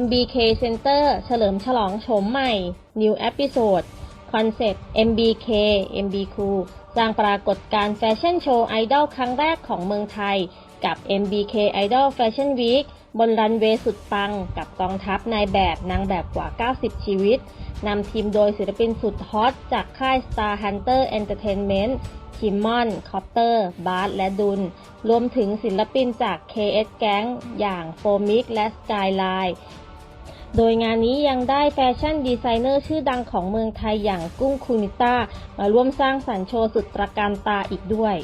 MBK Center เฉลิมฉลองโฉมใหม่ New Episode Concept MBK MB Cool สร้างปรากฏการ์แฟชั่นโชว์ไอดอลครั้งแรกของเมืองไทย กับ MBK Idol Fashion Week บนรันเวย์สุดปังกับกองทัพนายแบบนางแบบกว่า 90 ชีวิต นำทีมโดยศิลปินสุดฮอตจากค่าย Star Hunter Entertainment คิมมอน คอปเตอร์ บาร์และดุล รวมถึงศิลปินจาก KS Gang อย่างโฟมิกและ Skyline โดยงานนี้ยังได้แฟชั่นดีไซเนอร์ชื่อดังของเมืองไทยอย่างกุ้งคูนิต้ามาร่วมสร้างสรรค์โชว์สุดตระการตาอีกด้วย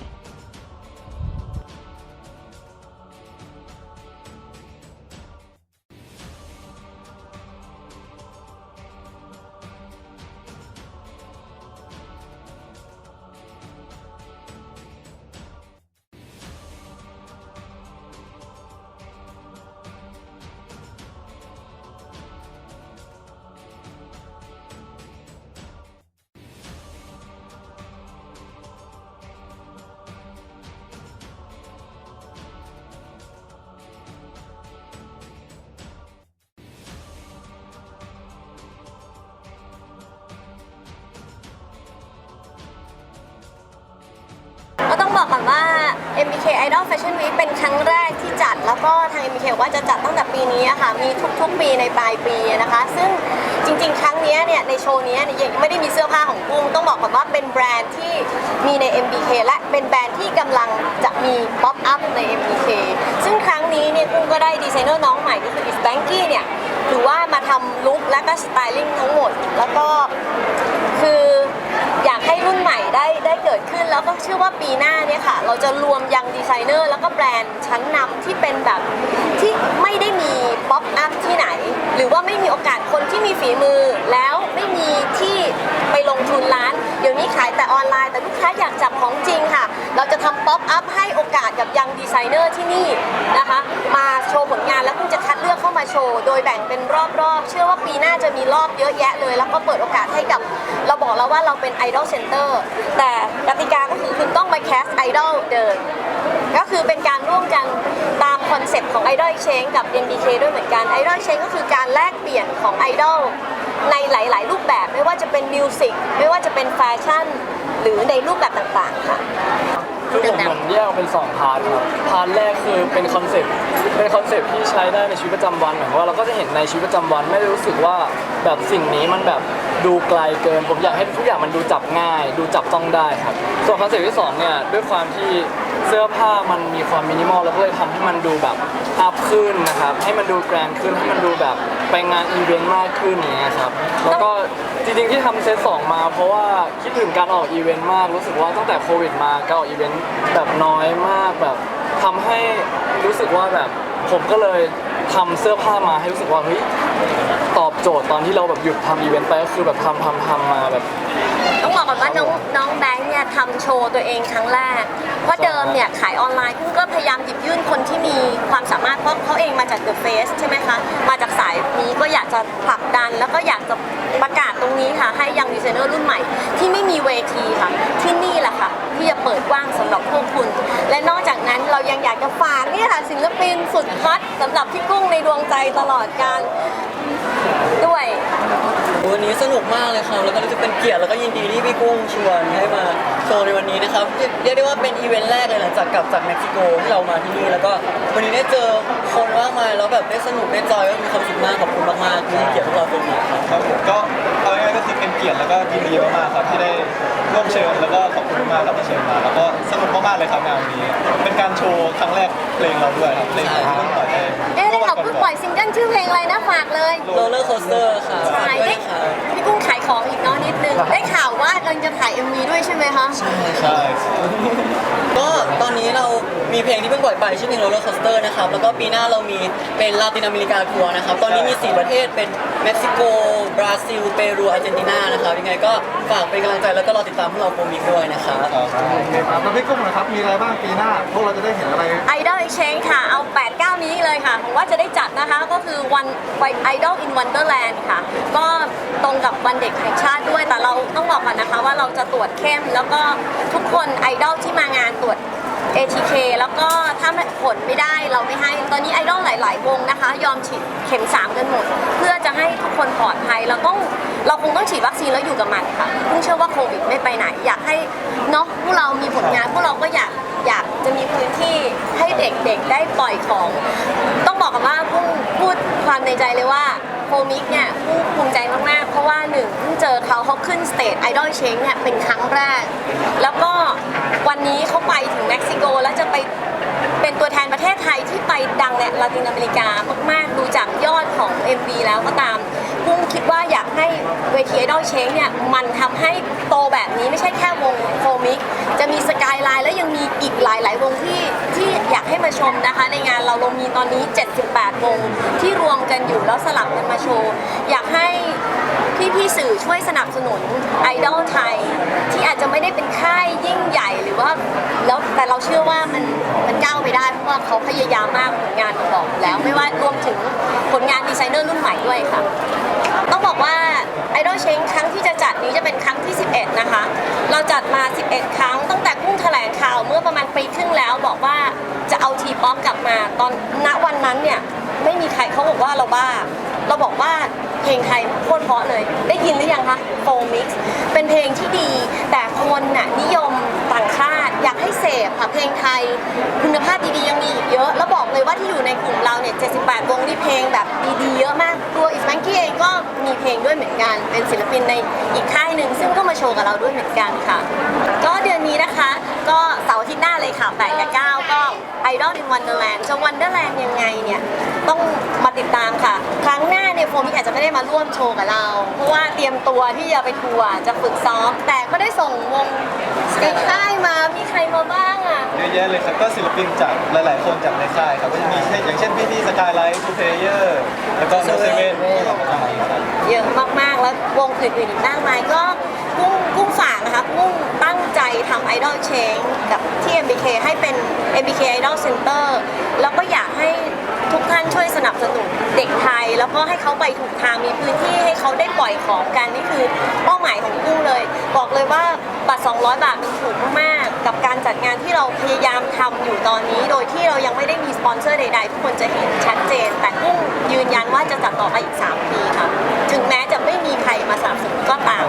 ก็ต้องบอกก่อนว่า MBK Idol Fashion Week เป็นครั้งแรกที่จัด แล้วก็ทาง MBK ว่าจะจัดตั้งแต่ปีนี้ค่ะ มีทุกๆปีในปลายปีนะคะ ซึ่งจริงๆ ครั้งนี้เนี่ยในโชว์นี้ยเนี่ยยังไม่ได้มีเสื้อผ้าของกุ้งต้องบอกก่อนว่าเป็นแบรนด์ที่มีใน MBK และเป็นแบรนด์ที่กำลังจะมีป๊อปอัพใน MBK ซึ่งครั้งนี้เนี่ยกุ้งก็ได้ดีไซเนอร์น้องใหม่ก็คือ Is Banky เนี่ยถือว่ามาทำลุคและก็สไตลิ่งทั้งหมด แล้วก็คืออยากให้รุ่นใหม่ ได้เกิดขึ้น แล้วก็เชื่อว่าปีหน้าเนี่ยค่ะ เราจะรวมยังดีไซเนอร์แล้วก็แบรนด์ชั้นนำที่เป็นแบบที่ไม่ได้มีป๊อปอัพที่ไหน หรือว่าไม่มีโอกาสคนที่มีฝีมือ แล้วไม่มีที่ไปลงทุนร้าน เดี๋ยวนี้ขายแต่ออนไลน์ แต่ลูกค้าอยากจับของจริงค่ะ เราจะทำป๊อปอัพให้โอกาสกับยังดีไซเนอร์ที่นี่นะคะ มาโชว์ผลงานแล้วคุณจะคัดเลือกเข้ามาโชว์ โดยแบ่ง เป็นรอบๆ เชื่อว่าปีหน้าจะมีรอบเยอะแยะเลย แล้วก็เปิดโอกาสให้กับเราบอกแล้วว่าเราเป็นไอดอลเซ็นเตอร์แต่กติกาก็คือคุณต้องมาแคสไอดอลเดินก็คือเป็นการร่วมกันตามคอนเซปต์ของ Idol Exchange กับ NBK ด้วยเหมือนกัน Idol Exchange ก็คือการแลกเปลี่ยนของไอดอลในหลาย ๆ รูปแบบไม่ว่าจะเป็นมิวสิกไม่ว่าจะเป็นแฟชั่น หรือในรูปแบบต่างๆค่ะ คือผมผมแยกออกเป็นสองพาร์ทครับพาร์ทแรกคือเป็นคอนเซปต์เป็นคอนเซปต์ที่ใช้ได้ในชีวิตประจำวันหมายความว่าเราก็จะเห็นในชีวิตประจำวันไม่ได้รู้สึกว่าแบบสิ่งนี้มันแบบดูไกลเกิน ผมอยากให้ทุกอย่างมันดูจับง่าย ดูจับต้องได้ครับส่วนคอนเซปต์ที่สองเนี่ยด้วยความที่ เสื้อผ้ามันมีความมินิมอลแล้วก็เลยทำให้มันดูแบบอัพขึ้นนะครับ ให้มันดูแกรนด์ขึ้นให้มันดูแบบไปงานอีเวนต์มากขึ้นอย่างเงี้ยครับแล้วก็จริงๆที่ทำเซตสองมา เพราะว่าคิดถึงการออกอีเวนต์มากรู้สึกว่าตั้งแต่โควิดมาการออกอีเวนต์แบบน้อยมากแบบทำให้รู้สึกว่าแบบผมก็เลยทำเสื้อผ้ามาให้รู้สึกว่าเฮ้ยตอบโจทย์ตอนที่เราแบบหยุดทำอีเวนต์ไปก็คือแบบทำทำทำมาแบบ ก่อนว่าน้องน้องแบงค์เนี่ยทำโชว์ตัวเองครั้งแรก เพราะเดิมเนี่ยขายออนไลน์กุ้งก็พยายามหยิบยื่นคนที่มีความสามารถเพราะเขาเองมาจาก The Face ใช่ไหมคะ มาจากสายนี้ก็อยากจะผลักดัน แล้วก็อยากจะประกาศตรงนี้ค่ะ ให้ยังดีไซเนอร์รุ่นใหม่ ที่ไม่มีเวทีค่ะ ที่นี่แหละค่ะ ที่จะเปิดกว้างสำหรับพวกคุณ และนอกจากนั้นเรายังอยากจะฝากนี่ค่ะศิลปินสุดฮอตสำหรับพี่กุ้งในดวงใจตลอดการด้วย วันนี้สนุกมากเลยครับ แล้วก็รู้สึกเป็นเกียรติแล้วก็ยินดีที่พี่กุ้งชวนให้มาโชว์ในวันนี้นะครับ เรียกได้ว่าเป็นอีเวนต์แรกเลยหลังจากกลับจากเม็กซิโกที่เรามาที่นี่ แล้วก็วันนี้ได้เจอคนมากมายแล้วแบบได้สนุกได้จอยก็มีความสุขมากขอบคุณมากๆที่ให้เกียรติพวกเราตรงนี้ครับครับผมก็เอาง่ายๆก็คือเป็นเกียรติแล้วก็ยินดีมากๆครับที่ได้ร่วมเชิญแล้วก็ขอบคุณมากๆครับที่เชิญมา แล้วก็สนุกมากๆเลยครับงานวันนี้ เป็นการโชว์ครั้งแรกเพลงเราด้วยครับเพลงของเพิ่งปล่อยได้ เอ๊ะได้ข่าวเพิ่ง ปล่อยซิงเกิลชื่อเพลงอะไรนะฝากเลย โรลเลอร์โคสเตอร์ครับฝากขายด้วยได้นะครับพี่กุ้งขายของอีกเนาะ นิดนึง ได้ข่าวว่าเราจะถ่าย MV ด้วยใช่ไหมคะ ใช่ก็ตอนนี้เรามีเพลงที่เพิ่งปล่อยไปชื่อเพลง Roller Coaster นะครับ แล้วก็ปีหน้าเรามีเป็นลาตินอเมริกาทัวร์นะครับ ตอนนี้มี 4 ประเทศเป็นเม็กซิโก บราซิล เปรู อาร์เจนตินา นะครับ ยังไงก็ฝากเป็นกำลังใจแล้วก็รอติดตามพวกเราโฟมิกด้วยนะครับครับโอเคครับแล้วพี่กุ้งนะครับ มีอะไรบ้างปีหน้า พวกเราจะได้เห็นอะไร Idol Exchange ค่ะ เอา 8 9 นี้เลยค่ะผมว่าจะได้จัดนะคะ ก็คือวัน Idol in Wonderland ค่ะ ก็ตรงกับวันเด็กแห่งชาติด้วยแต่เราต้องบอกก่อนนะคะว่าเราจะตรวจเข้ม แล้วก็ทุกคนไอดอลที่มางานตรวจ ATK แล้วก็ถ้าผลไม่ได้เราไม่ให้ ตอนนี้ไอดอลหลาย ๆ วงนะคะ ยอมฉีดเข็ม 3 กันหมด เพื่อจะให้ทุกคนปลอดภัยเราต้องเราคงต้องฉีดวัคซีนแล้วอยู่กับมันค่ะเพิ่งเชื่อว่าโควิดไม่ไปไหน อยากให้เนาะพวกเรามีผลงานพวกเราก็อยากอยากจะมีพื้นที่ให้เด็กๆได้ปล่อยของ ต้องบอกกันว่าพุ่งพูดความในใจเลยว่า โฟมิกเนี่ยผู้ภูมิใจมากๆ เพราะว่าหนึ่งเพิ่งเจอเขาเขาขึ้นสเตจไอดอลเชงเนี่ยเป็นครั้งแรก แล้วก็วันนี้เขาไปถึงเม็กซิโกแล้วจะไปเป็นตัวแทนประเทศไทยที่ไปดังในลาตินอเมริกามากๆ ดูจากยอดของ MV แล้วก็ตาม พุ่งคิดว่าอยากให้เวทีไอดอลเชงเนี่ยมันทำให้โตแบบนี้ไม่ใช่แค่วงโฟมิก จะมีสกายไลน์แล้วยังมีอีกหลาย ๆ วงที่ที่อยากให้มาชมนะคะ ในงานเราเรามีตอนนี้ 78 วงที่รวมกันอยู่แล้วสลับกันมาโชว์อยากให้พี่ๆสื่อช่วยสนับสนุนไอดอลไทย ที่อาจจะไม่ได้เป็นค่ายยิ่งใหญ่หรือว่าแล้วแต่เราเชื่อว่า ก้าวไปได้เพราะว่าเขาพยายามมากผลงานมันบอกอยู่แล้ว ไม่ว่ารวมถึงผลงานดีไซเนอร์รุ่นใหม่ด้วยค่ะต้องบอกว่า Idol Change ครั้งที่จะจัดนี้จะเป็นครั้งที่ 11 นะคะ เราจัดมา 11 ครั้งตั้งแต่กุ้งแถลงข่าวเมื่อประมาณปีครึ่งแล้วบอกว่าจะเอาทีป๊อปกลับมาตอนณวันนั้นเนี่ยไม่มีใครเขาบอกว่าเราบ้า เราบอกว่า เพลงไทยโคตรเพราะเลย ได้ยินหรือยังคะโฟมิกซ์เป็นเพลงที่ดี แต่คนน่ะนิยมต่างชาติอยากให้เสพค่ะเพลงไทย คุณภาพดีๆยังมีอีกเยอะ แล้วบอกเลยว่าที่อยู่ในกลุ่มเราเนี่ย 78 วงที่เพลงแบบดีๆเยอะมาก ตัวอิสแมงกี้เองก็มีเพลงด้วยเหมือนกัน เป็นศิลปินในอีกค่ายหนึ่งซึ่งก็มาโชว์กับเราด้วยเหมือนกันค่ะ ก็เดือนนี้นะคะ ก็เสาร์อาทิตย์หน้าเลยค่ะ8กับ9ก็ Idol in Wonderland จะ Wonderland ยังไงเนี่ย ต้องมาติดตามค่ะ ครั้งหน้าเนี่ยโฟมิกอาจจะไม่ได้มาร่วมโชว์กับเรา เพราะว่าเตรียมตัวที่จะไปทัวร์จะฝึกซ้อม แต่ก็ได้ส่งวงในค่ายมามีใครมาบ้างอะ เยอะแยะเลยครับก็ศิลปินจากหลาย ๆ คนจากในค่ายครับก็จะมีเช่นอย่างเช่นพี่พี่สกายไลท์ทูเพเยอร์แล้วก็โนเซเว่นพวกเราก็มาครับเยอะมาก ๆ แล้ววงอื่นๆอีกมากมายก็กุ้งกุ้งฝากนะคะกุ้งตั้งใจทำ Idol Change กับที่ MBK ให้เป็น MBK Idol Center แล้วก็อยากให้ทุกท่านช่วยสนับสนุน เด็กไทย แล้วก็ให้เขาไปถูกทางมีพื้นที่ให้เขาได้ปล่อยของกันนี่คือเป้าหมายของกุ้งเลย บอกเลยว่าบัตร 200 บาทมันถูกมากๆกับการจัดงานที่เราพยายามทำอยู่ตอนนี้ โดยที่เรายังไม่ได้มีสปอนเซอร์ใดๆทุกคนจะเห็นชัดเจน แต่กุ้งยืนยันว่าจะจัดต่อไปอีก 3 ปีค่ะถึงแม้จะไม่มีใครมาสนับสนุนก็ตาม